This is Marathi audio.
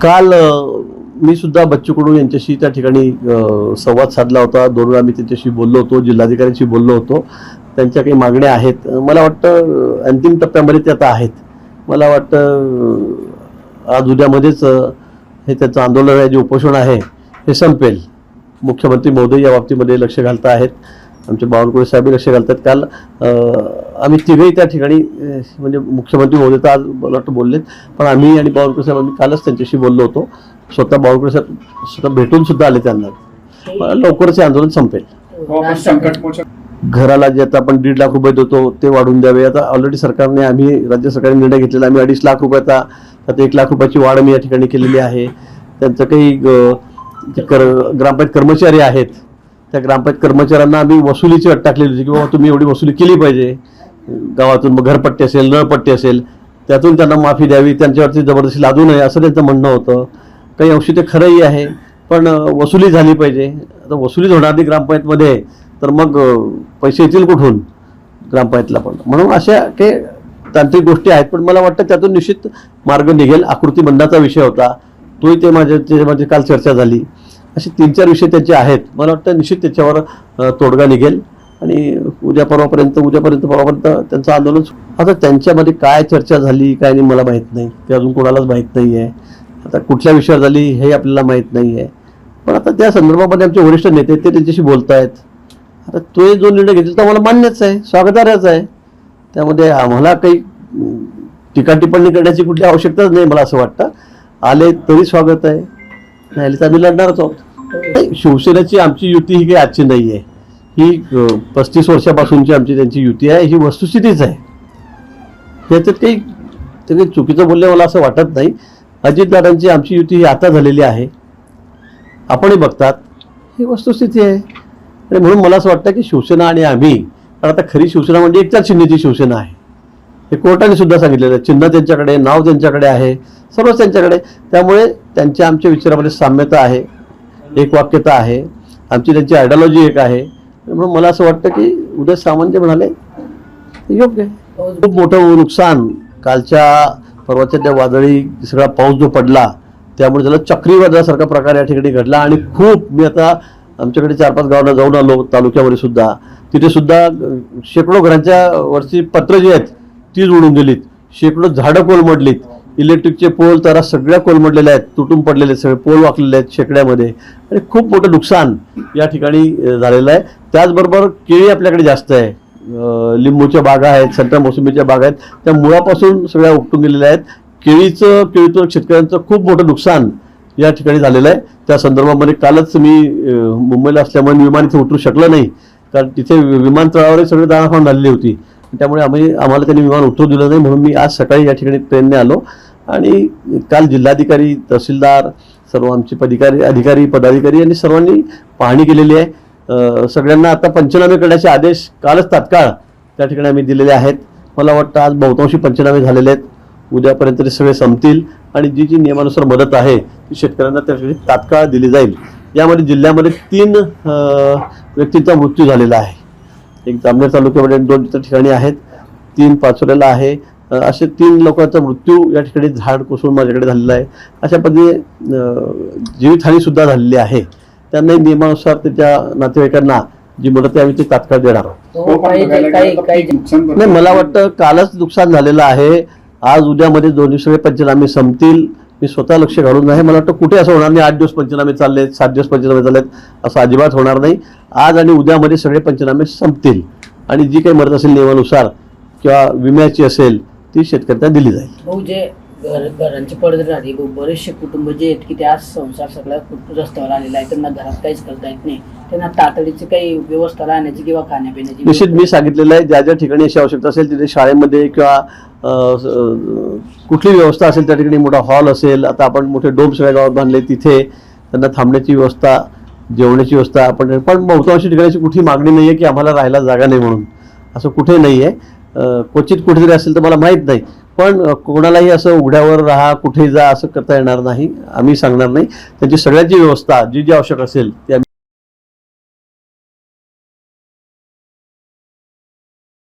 काल मी सुद्धा बच्चू कडू यांच्याशी त्या ठिकाणी संवाद साधला होता. दोन वेळा मी त्यांच्याशी बोललो होतो जिल्हाधिकाऱ्यांशी बोललो होतो. त्यांच्या काही मागण्या आहेत. मला वाटतं अंतिम टप्प्यामध्ये ते आता आहेत. मला वाटतं आज उद्यामध्येच हे त्याचं आंदोलन आहे जे उपोषण आहे हे संपेल. मुख्यमंत्री महोदय या बाबतीमध्ये लक्ष घालत आहेत. आमचे बावनकुळे साहेब लक्ष घालतात? काल आम्ही तिघही त्या ठिकाणी म्हणजे मुख्यमंत्री महोदय तर आज मला वाटतं बोललेत पण आम्ही आणि बावनकुळे साहेब आम्ही कालच त्यांच्याशी बोललो होतो. स्वतः बावनकुळे साहेब स्वतः भेटून सुद्धा आले त्यांना. लवकरच हे आंदोलन संपेल. हो, घराला जे आता आपण दीड लाख रुपये देतो ते वाढवून द्यावे. आता ऑलरेडी सरकारने आम्ही राज्य सरकारने निर्णय घेतलेला आम्ही अडीच लाख रुपयाचा आता एक लाख रुपयाची वाढ मी या ठिकाणी केलेली आहे. त्यांचं काही कर ग्रामपंचायत कर्मचारी आहेत त्या ग्रामपंचायत कर्मचाऱ्यांना आम्ही वसुलीची अट टाकलेली होती की बाबा तुम्ही एवढी वसुली केली पाहिजे. गावातून मग घरपट्टी असेल नळपट्टी असेल त्यातून त्यांना माफी द्यावी त्यांच्यावरती जबरदस्ती लादू नये असं त्यांचं म्हणणं होतं. काही अंशी ते खरंही आहे पण वसुली झाली पाहिजे. आता वसुलीच होणार नाही ग्रामपंचायतमध्ये तर मग पैसे येतील कुठून ग्रामपंचायतला पण? म्हणून अशा काही तांत्रिक गोष्टी आहेत पण मला वाटतं त्यातून निश्चित मार्ग निघेल. आकृती बंधाचा विषय होता. तोही ते माझ्या माझी काल चर्चा झाली. असे तीन चार विषय त्याचे आहेत. मला वाटतं निश्चित त्याच्यावर तोडगा निघेल. आणि उद्या परवापर्यंत उद्यापर्यंत परवापर्यंत त्यांचं आंदोलन आता त्यांच्यामध्ये काय चर्चा झाली काय नाही मला माहीत नाही. ते अजून कोणालाच माहीत नाही आहे आता कुठल्या विषयावर झाली हे आपल्याला माहीत नाही आहे पण आता त्या संदर्भामध्ये आमचे वरिष्ठ नेते आहेत, ते त्यांच्याशी बोलत आहेत आता तो जो निर्णय घेतला तो आम्हाला मान्यच आहे स्वागतार्हच आहे. त्यामध्ये आम्हाला काही अं, टीका टिप्पणी करण्याची कुठली आवश्यकताच नाही मला असं वाटतं. आले तरी स्वागत आहे. नाही आले तर आम्ही लढणारच आहोत. शिवसेनेची आमची युती ही काही आजची नाही आहे ही पस्तीस वर्षापासूनची आमची त्यांची युती आहे ही वस्तुस्थितीच आहे. याच्यात काही ते काही चुकीचं बोलले मला असं वाटत नाही. अजितदादांची आमची युती ही आता झालेली आहे. आपणही बघतात ही वस्तुस्थिती आहे. आणि म्हणून मला असं वाटतं की शिवसेना आणि आम्ही पण आता खरी शिवसेना म्हणजे एकटाच चिन्हाची शिवसेना आहे. हे कोर्टाने सुद्धा सांगितलेलं आहे चिन्ह त्यांच्याकडे नाव त्यांच्याकडे आहे सर्वच त्यांच्याकडे त्यामुळे त्यांच्या आमच्या विचारामध्ये साम्यता आहे. एक वाक्यता आहे. आमची त्यांची आयडियॉलॉजी एक आहे. म्हणून मला असं वाटतं की उदय सामंत जे म्हणाले योग्य आहे. खूप मोठं नुकसान कालच्या परवाच्या त्या वादळी सगळा पाऊस जो पडला त्यामुळे त्याला चक्रीवादळासारखा प्रकार या ठिकाणी घडला आणि खूप मी आता आमच्याकडे चार पाच गावांना जाऊन आलो तालुक्यामध्ये सुद्धा. तिथे सुद्धा शेकडो घरांच्या वरची पत्र जी आहेत तीच उडून गेलीत शेकडो झाडं कोलमडलीत. इलेक्ट्रिकचे पोल तारा सगळ्या कोलमडलेल्या आहेत तुटून पडलेले आहेत सगळे पोल वाकलेले आहेत शेकड्यामध्ये. आणि खूप मोठं नुकसान या ठिकाणी झालेलं आहे. त्याचबरोबर केळी आपल्याकडे जास्त आहे. लिंबूच्या बागा आहेत संत्रा मोसंबीच्या बागा आहेत. त्या मुळापासून सगळ्या उपटून गेलेल्या आहेत. केळीचं केळीतून शेतकऱ्यांचं खूप मोठं नुकसान या ठिकाणी झालेलं आहे. त्या संदर्भामध्ये कालच मी मुंबईला असल्यामुळे मी विमान इथे उतरू शकलं नाही. कारण तिथे विमानतळावर सगळी सगळे दाणाफाण झालेली होती. त्यामुळे आम्ही आम्हाला त्यांनी विमान उतरू दिलं नाही म्हणून मी आज सकाळी या ठिकाणी ट्रेनने आलो. आणि काल जिल्हाधिकारी तहसीलदार सर्व आमचे पदिकारी अधिकारी पदाधिकारी यांनी सर्वांनी पाहणी केलेली आहे. सगळ्यांना आता पंचनामे करण्याचे आदेश कालच तात्काळ त्या ठिकाणी आम्ही दिलेले आहेत. मला वाटतं आज बहुतांशी पंचनामे झालेले आहेत. उद्यापर्यंत ते सगळे संपतील आणि जी जी नियमानुसार मदत आहे ती शेतकऱ्यांना त्या ठिकाणी तात्काळ दिली जाईल. यामध्ये जिल्ह्यामध्ये तीन व्यक्तींचा मृत्यू झालेला आहे. एक जामनेर तालुक्यामध्ये दोन ठिकाणी आहेत. तीन पाचोऱ्याला आहे. असे तीन लोकांचा मृत्यू या ठिकाणी झाड कोसळून माझ्याकडे झालेला आहे. अशा पद्धतीने अं, जीवितहानी सुद्धा झालेली आहे. त्यांनाही नियमानुसार त्याच्या नातेवाईकांना जी मदत आहे आम्ही ती तात्काळ देणार आहोत. हो, नाही मला. वाटतं कालच नुकसान झालेलं आहे. आज उद्यामध्ये दोन्ही सगळे पंचनामे संपतील. मी स्वतः लक्ष घालून आहे मला वाटतं कुठे असं होणार नाही आठ दिवस पंचनामे चाललेत सात दिवस पंचनामे चाललेत असं अजिबात होणार नाही. आज आणि उद्यामध्ये सगळे पंचनामे संपतील. आणि जी काही मदत असेल नियमानुसार किंवा विम्याची असेल ती शेतकऱ्यांना दिली जाईल. भाऊ जे घर घरांची पडझड झाली भाऊ बरेचसे कुटुंब जे आहेत की ते आज संसार सगळा रस्त्यावर आलेला आहे त्यांना घरात काहीच करता येत नाही. त्यांना तातडीची काही व्यवस्था राहण्याची किंवा खाण्यापिण्याची निश्चित मी सांगितलेलं आहे ज्या ज्या ठिकाणी अशी आवश्यकता असेल तिथे शाळेमध्ये किंवा कुठली व्यवस्था असेल त्या ठिकाणी मोठा हॉल असेल आता आपण मोठे डोम सगळ्या गावात बांधले तिथे त्यांना थांबण्याची व्यवस्था जेवण्याची व्यवस्था आपण पण बहुतांशी ठिकाणी कुठली मागणी नाही आहे की आम्हाला राहायला जागा नाही म्हणून. असं कुठे नाही आहे क्वचित कुठेतरी असेल तर मला माहीत नाही. पण कोणालाही असं उघड्यावर राहा कुठेही जा असं करता येणार नाही. आम्ही सांगणार नाही. त्यांची सगळ्यांची व्यवस्था जी जी आवश्यक असेल ती आम्ही